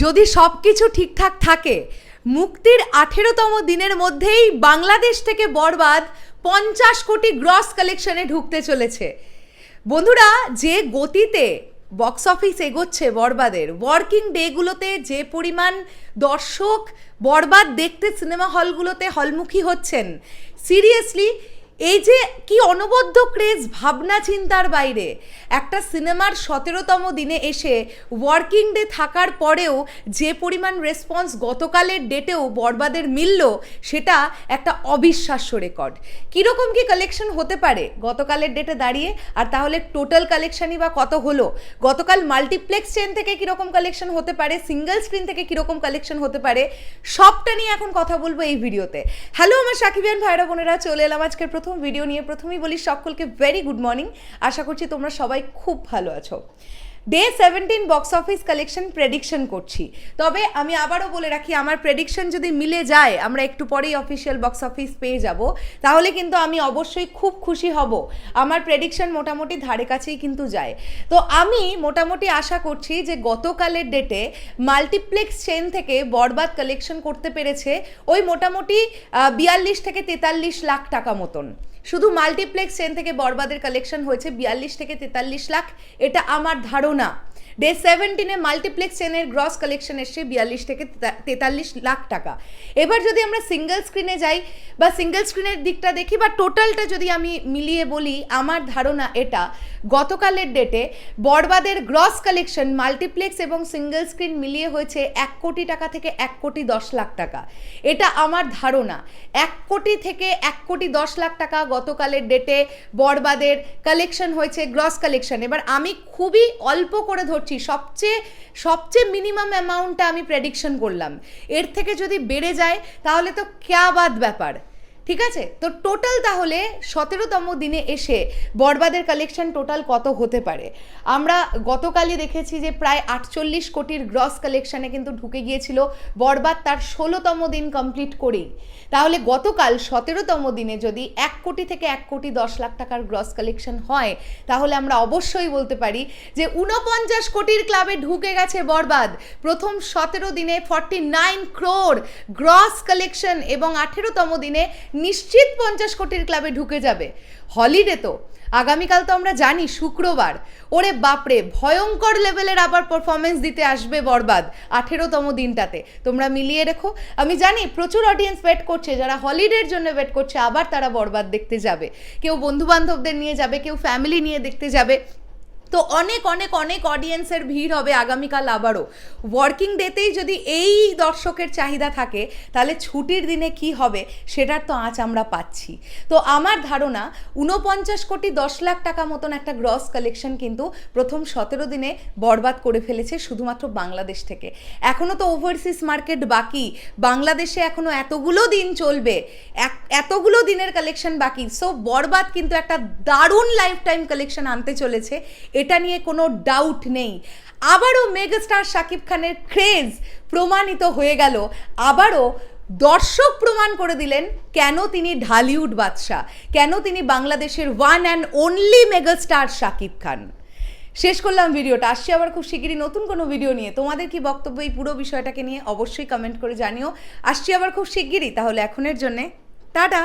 যদি সব কিছু ঠিকঠাক থাকে, মুক্তির আঠেরোতম দিনের মধ্যেই বাংলাদেশ থেকে বরবাদ পঞ্চাশ কোটি গ্রস কালেকশনে ঢুকতে চলেছে। বন্ধুরা, যে গতিতে বক্স অফিস এগোচ্ছে বরবাদের, ওয়ার্কিং ডেগুলোতে যে পরিমাণ দর্শক বরবাদ দেখতে সিনেমা হলগুলোতে হলমুখী হচ্ছেন, সিরিয়াসলি এই যে কি অনবদ্য ক্রেজ ভাবনা চিন্তার বাইরে। একটা সিনেমার সতেরোতম দিনে এসে ওয়ার্কিং ডে থাকার পরেও যে পরিমাণ রেসপন্স গতকালের ডেটেও বরবাদের মিলল, সেটা একটা অবিশ্বাস্য রেকর্ড কীরকম কি কালেকশন হতে পারে গতকালের ডেটে দাঁড়িয়ে? আর তাহলে টোটাল কালেকশনই বা কত হলো? গতকাল মাল্টিপ্লেক্স চেন থেকে কীরকম কালেকশন হতে পারে? সিঙ্গেল স্ক্রিন থেকে কীরকম কালেকশন হতে পারে? সবটা নিয়ে এখন কথা বলব এই ভিডিওতে। হ্যালো আমার সাকিবিয়ান ভাইরা বোনেরা, চলে এলাম আজকের প্রথম ভিডিও নিয়ে প্রথমেই বলি সকলকে ভেরি গুড মর্নিং আশা করছি তোমরা সবাই খুব ভালো আছো। Day seventeen box office collection prediction করছি। তবে আমি আবারও বলে রাখি, আমার প্রেডিকশন যদি মিলে যায়, আমরা একটু পরেই অফিসিয়াল বক্স অফিস পেয়ে যাব। তাহলে কিন্তু আমি অবশ্যই খুব খুশি হব। আমার প্রেডিকশন মোটামুটি ধারে কাছেই কিন্তু যায়। তো আমি মোটামুটি আশা করছি যে গতকালের ডেটে মাল্টিপ্লেক্স চেন থেকে বরবাদ কালেকশন করতে পেরেছে ওই মোটামুটি বিয়াল্লিশ থেকে তেতাল্লিশ লাখ টাকা মতন। শুধু মাল্টিপ্লেক্স চেন থেকে বরবাদের কালেকশন হয়েছে বিয়াল্লিশ থেকে তেতাল্লিশ লাখ। এটা আমার ধারণা। ডে সেভেন্টিনে মাল্টিপ্লেক্স চেনের গ্রস কালেকশন এসছে বিয়াল্লিশ থেকে তেতাল্লিশ লাখ টাকা। এবার যদি আমরা সিঙ্গেল স্ক্রিনে যাই বা সিঙ্গেল স্ক্রিনের দিকটা দেখি বা টোটালটা যদি আমি মিলিয়ে বলি, আমার ধারণা এটা, গতকালের ডেটে বরবাদের গ্রস কালেকশন মাল্টিপ্লেক্স এবং সিঙ্গেল স্ক্রিন মিলিয়ে হয়েছে এক কোটি টাকা থেকে এক কোটি দশ লাখ টাকা। এটা আমার ধারণা। এক কোটি থেকে এক কোটি দশ লাখ টাকা গতকালের ডেটে বরবাদের কালেকশন হয়েছে গ্রস কালেকশন এবার আমি খুবই অল্প করে ধরছি, সবচেয়ে সবচেয়ে মিনিমাম অ্যামাউন্টটা আমি প্রেডিকশন করলাম। এর থেকে যদি বেড়ে যায়, তাহলে তো ক্যাবাদ ব্যাপার? ঠিক আছে? তো টোটাল তাহলে সতেরোতম দিনে এসে বরবাদের কালেকশন টোটাল কত হতে পারে? আমরা গতকালই দেখেছি যে প্রায় আটচল্লিশ কোটির গ্রস কালেকশানে কিন্তু ঢুকে গিয়েছিল বরবাদ তার ষোলোতম দিন কমপ্লিট করেই। তাহলে গতকাল সতেরোতম দিনে যদি এক কোটি থেকে এক কোটি দশ লাখ টাকার গ্রস কালেকশন হয়, তাহলে আমরা অবশ্যই বলতে পারি যে ঊনপঞ্চাশ কোটির ক্লাবে ঢুকে গেছে বরবাদ। প্রথম সতেরো দিনে forty nine crore gross collection এবং আঠেরোতম দিনে নিশ্চিত পঞ্চাশ কোটির ক্লাবে ঢুকে যাবে। হলিডে তো। আগামীকাল তো আমরা জানি, শুক্রবার। ওরে বাপরে, ভয়ঙ্কর লেভেলের আবার পারফরমেন্স দিতে আসবে বরবাদ আঠেরোতম দিনটাতে। তোমরা মিলিয়ে রেখো। আমি জানি প্রচুর অডিয়েন্স ওয়েট করছে, যারা হলিডের জন্য ওয়েট করছে, আবার তারা বরবাদ দেখতে যাবে। কেউ বন্ধু বান্ধবদের নিয়ে যাবে, কেউ ফ্যামিলি নিয়ে দেখতে যাবে। তো অনেক অনেক অনেক অডিয়েন্সের ভিড় হবে আগামীকাল আবারও। ওয়ার্কিং ডেতেই যদি এই দর্শকের চাহিদা থাকে, তাহলে ছুটির দিনে কি হবে সেটার তো আঁচ আমরা পাচ্ছি। তো আমার ধারণা, ঊনপঞ্চাশ কোটি দশ লাখ টাকা মতন একটা গ্রস কালেকশন কিন্তু প্রথম সতেরো দিনে বরবাদ করে ফেলেছে শুধুমাত্র বাংলাদেশ থেকে। এখনও তো ওভারসিজ মার্কেট বাকি, বাংলাদেশে এখনও এতগুলো দিন চলবে এতগুলো দিনের কালেকশন বাকি। সো বরবাদ কিন্তু একটা দারুণ লাইফ টাইম কালেকশন আনতে চলেছে। এটা নিয়ে কোনো ডাউট নেই। আবারও মেগাস্টার শাকিব খানের ক্রেজ প্রমাণিত হয়ে গেল। আবারও দর্শক প্রমাণ করে দিলেন কেন তিনি ঢালিউড বাদশাহ, কেন তিনি বাংলাদেশের one and only megastar Shakib Khan. শেষ করলাম ভিডিওটা। আসছি আবার খুব শিগগিরই নতুন কোনো ভিডিও নিয়ে। তোমাদের কি বক্তব্য এই পুরো বিষয়টাকে নিয়ে অবশ্যই কমেন্ট করে জানিও। আসছি আবার খুব শিগগিরই, তাহলে এখনের জন্যে টাটা।